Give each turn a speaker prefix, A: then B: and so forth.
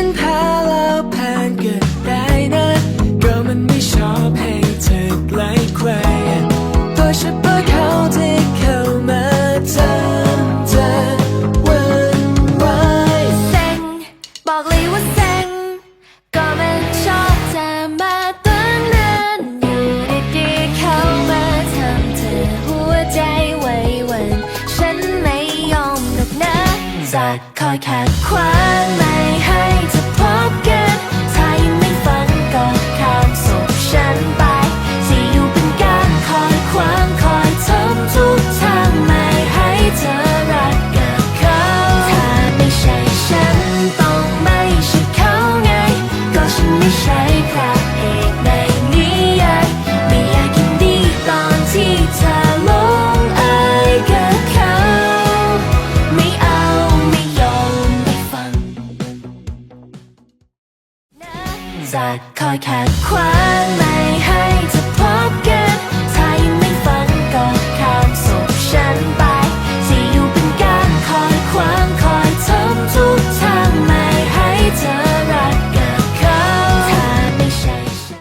A: ฉันแพ้แล้วแพงเกิดได้นะก็มันไม่ชอบให้เธอไกลใครโดยเฉพาะเขาที่เข้ามาทำเธอวันไว้
B: เซ็งบอกเลยว่าเซ็งก็มันชอบเธอมาตั้งนานอยู่ดีๆเข้ามาทำเธอหัวใจไหว้วัน ฉันไม่ยอมหรอกนะจะคอยขัดควาง แซคอยแค่คว้าไม่ให้